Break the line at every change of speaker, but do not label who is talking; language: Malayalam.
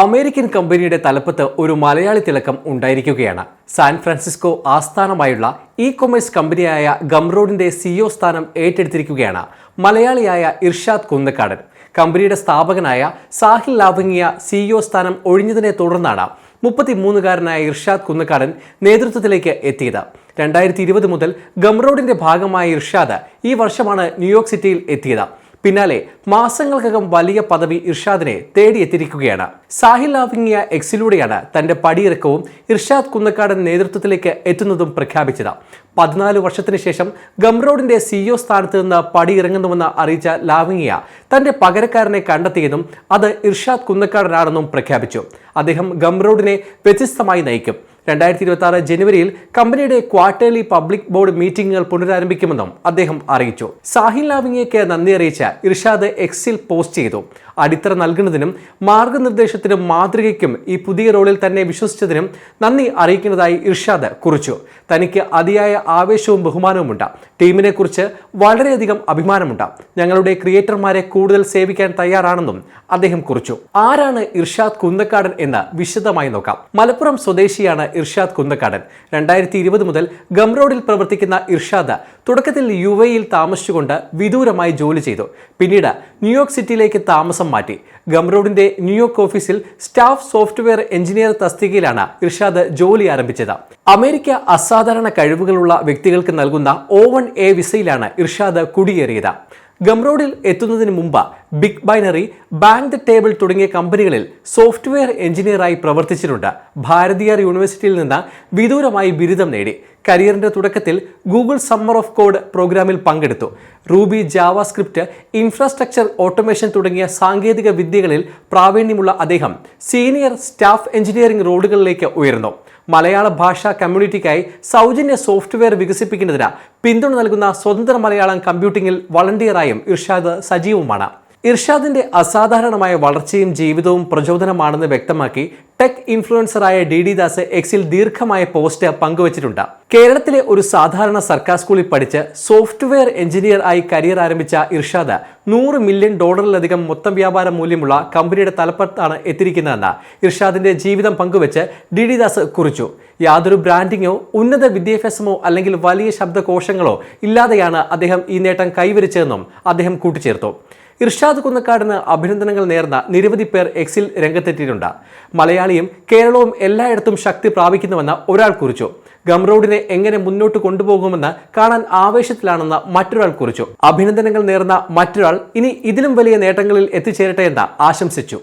അമേരിക്കൻ കമ്പനിയുടെ തലപ്പത്ത് ഒരു മലയാളി തിളക്കം ഉണ്ടായിരിക്കുകയാണ്. സാൻ ഫ്രാൻസിസ്കോ ആസ്ഥാനമായുള്ള ഇ കൊമേഴ്സ് കമ്പനിയായ ഗംറോഡിന്റെ സിഇഒ സ്ഥാനം ഏറ്റെടുത്തിരിക്കുകയാണ്. മലയാളിയായ ഇർഷാദ് കുന്നക്കാടൻ. കമ്പനിയുടെ സ്ഥാപകനായ സാഹിൽ ലാവങ്ങിയ സിഇഒ സ്ഥാനം ഒഴിഞ്ഞതിനെ തുടർന്നാണ് മുപ്പത്തിമൂന്നുകാരനായ ഇർഷാദ് കുന്നക്കാടൻ നേതൃത്വത്തിലേക്ക് എത്തിയത്. രണ്ടായിരത്തി ഇരുപത് മുതൽ ഗംറോഡിന്റെ ഭാഗമായ ഇർഷാദ് ഈ വർഷമാണ് ന്യൂയോർക്ക് സിറ്റിയിൽ എത്തിയത്. പിന്നാലെ മാസങ്ങൾക്കകം വലിയ പദവി ഇർഷാദിനെ തേടിയെത്തിയിരിക്കുകയാണ്. സാഹിൽ ലാവിങ്ങിയ എക്സിലൂടെയാണ് തന്റെ പടിയിറക്കവും ഇർഷാദ് കുന്നക്കാടൻ നേതൃത്വത്തിലേക്ക് എത്തുന്നതും പ്രഖ്യാപിച്ചത്. പതിനാല് വർഷത്തിന് ശേഷം ഗംറോഡിന്റെ സിഇഒ സ്ഥാനത്ത് നിന്ന് പടിയിറങ്ങുന്നുവെന്ന് അറിയിച്ച ലാവിങ്ങിയ തന്റെ പകരക്കാരനെ കണ്ടെത്തിയെന്നും അത് ഇർഷാദ് കുന്നക്കാടനാണെന്നും പ്രഖ്യാപിച്ചു. അദ്ദേഹം ഗംറോഡിനെ വ്യത്യസ്തമായി നയിക്കും. രണ്ടായിരത്തി ഇരുപത്തി ആറ് ജനുവരിയിൽ കമ്പനിയുടെ ക്വാർട്ടേർലി പബ്ലിക് ബോർഡ് മീറ്റിംഗുകൾ പുനരാരംഭിക്കുമെന്നും അദ്ദേഹം അറിയിച്ചു. സാഹിൽ ലാവിങ്ങയ്ക്ക് നന്ദി അറിയിച്ച ഇർഷാദ് എക്സിൽ പോസ്റ്റ് ചെയ്തു. അടിത്തറ നൽകുന്നതിനും മാർഗനിർദ്ദേശത്തിനും മാതൃകയ്ക്കും ഈ പുതിയ റോളിൽ തന്നെ വിശ്വസിച്ചതിനും നന്ദി അറിയിക്കുന്നതായി ഇർഷാദ് കുറിച്ചു. തനിക്ക് അതിയായ ആവേശവും ബഹുമാനവുമുണ്ട്. ടീമിനെ കുറിച്ച് വളരെയധികം അഭിമാനമുണ്ട്. ഞങ്ങളുടെ ക്രിയേറ്റർമാരെ കൂടുതൽ സേവിക്കാൻ തയ്യാറാണെന്നും അദ്ദേഹം കുറിച്ചു. ആരാണ് ഇർഷാദ് കുന്തക്കാടൻ എന്ന് വിശദമായി നോക്കാം. മലപ്പുറം സ്വദേശിയാണ് ഇർഷാദ് കുന്നക്കാടൻ. രണ്ടായിരത്തി ഇരുപത് മുതൽ ഗംറോഡിൽ പ്രവർത്തിക്കുന്ന ഇർഷാദ് തുടക്കത്തിൽ യു എയിൽ താമസിച്ചുകൊണ്ട് വിദൂരമായി ജോലി ചെയ്തു. പിന്നീട് ന്യൂയോർക്ക് സിറ്റിയിലേക്ക് താമസം മാറ്റി. ഗംറോഡിന്റെ ന്യൂയോർക്ക് ഓഫീസിൽ സ്റ്റാഫ് സോഫ്റ്റ്വെയർ എഞ്ചിനീയർ തസ്തികയിലാണ് ഇർഷാദ് ജോലി ആരംഭിച്ചത്. അമേരിക്ക അസാധാരണ കഴിവുകളുള്ള വ്യക്തികൾക്ക് നൽകുന്ന ഓ വൺ എ വിസയിലാണ് ഇർഷാദ് കുടിയേറിയത്. ഗംറോഡിൽ എത്തുന്നതിന് മുമ്പ് Big Binary bank the table തുടങ്ങിയ കമ്പനികളിൽ സോഫ്റ്റ്വെയർ എഞ്ചിനീയറായി പ്രവർത്തിച്ചിട്ടുണ്ട്. ഭാരതീയർ യൂണിവേഴ്സിറ്റിയിൽ നിന്ന് വിദൂരമായി ബിരുദം നേടി. കരിയറിന്റെ തുടക്കത്തിൽ ഗൂഗിൾ സമ്മർ ഓഫ് കോഡ് പ്രോഗ്രാമിൽ പങ്കെടുത്തു. Ruby JavaScript infrastructure automation തുടങ്ങിയ സാങ്കേതിക വിദ്യകളിൽ പ്രാവീണ്യമുള്ള അദ്ദേഹം സീനിയർ സ്റ്റാഫ് എഞ്ചിനീയറിംഗ് റോഡുകളിലേക്ക് ഉയർന്നു. മലയാള ഭാഷാ കമ്മ്യൂണിറ്റിക്കായി സൗജന്യ സോഫ്റ്റ്വെയർ വികസിപ്പിക്കുന്നതിന് പിന്തുണ നൽകുന്ന സ്വതന്ത്ര മലയാളം കമ്പ്യൂട്ടിംഗിൽ വളണ്ടിയറായും ഇർഷാദ് സജീവമാണ്. ഇർഷാദിന്റെ അസാധാരണമായ വളർച്ചയും ജീവിതവും പ്രചോദനമാണെന്ന് വ്യക്തമാക്കി ടെക് ഇൻഫ്ലുവൻസറായ ഡി ഡി ദാസ് എക്സിൽ ദീർഘമായ പോസ്റ്റ് പങ്കുവച്ചിട്ടുണ്ട്. കേരളത്തിലെ ഒരു സാധാരണ സർക്കാർ സ്കൂളിൽ പഠിച്ച് സോഫ്റ്റ്വെയർ എഞ്ചിനീയർ ആയി കരിയർ ആരംഭിച്ച ഇർഷാദ് നൂറ് മില്യൺ ഡോളറിലധികം മൊത്തം വ്യാപാര മൂല്യമുള്ള കമ്പനിയുടെ തലപ്പത്താണ് എത്തിയിരിക്കുന്നതെന്ന് ഇർഷാദിന്റെ ജീവിതം പങ്കുവച്ച് ഡി ഡി ദാസ് കുറിച്ചു. യാതൊരു ബ്രാൻഡിങ്ങോ ഉന്നത വിദ്യാഭ്യാസമോ അല്ലെങ്കിൽ വലിയ ശബ്ദകോശങ്ങളോ ഇല്ലാതെയാണ് അദ്ദേഹം ഈ നേട്ടം കൈവരിച്ചതെന്നും അദ്ദേഹം കൂട്ടിച്ചേർത്തു. ഇർഷാദ് കുന്നക്കാടിന് അഭിനന്ദനങ്ങൾ നേർന്ന നിരവധി പേർ എക്സിൽ രംഗത്തെത്തിയിട്ടുണ്ട്. മലയാളിയും കേരളവും എല്ലായിടത്തും ശക്തി പ്രാപിക്കുന്നുവെന്ന് ഒരാൾ കുറിച്ചു. ഗംറോഡിനെ എങ്ങനെ മുന്നോട്ട് കൊണ്ടുപോകുമെന്ന് കാണാൻ ആവേശത്തിലാണെന്ന് മറ്റൊരാൾ കുറിച്ചു. അഭിനന്ദനങ്ങൾ നേർന്ന മറ്റൊരാൾ ഇനി ഇതിലും വലിയ നേട്ടങ്ങളിൽ എത്തിച്ചേരട്ടെ എന്ന് ആശംസിച്ചു.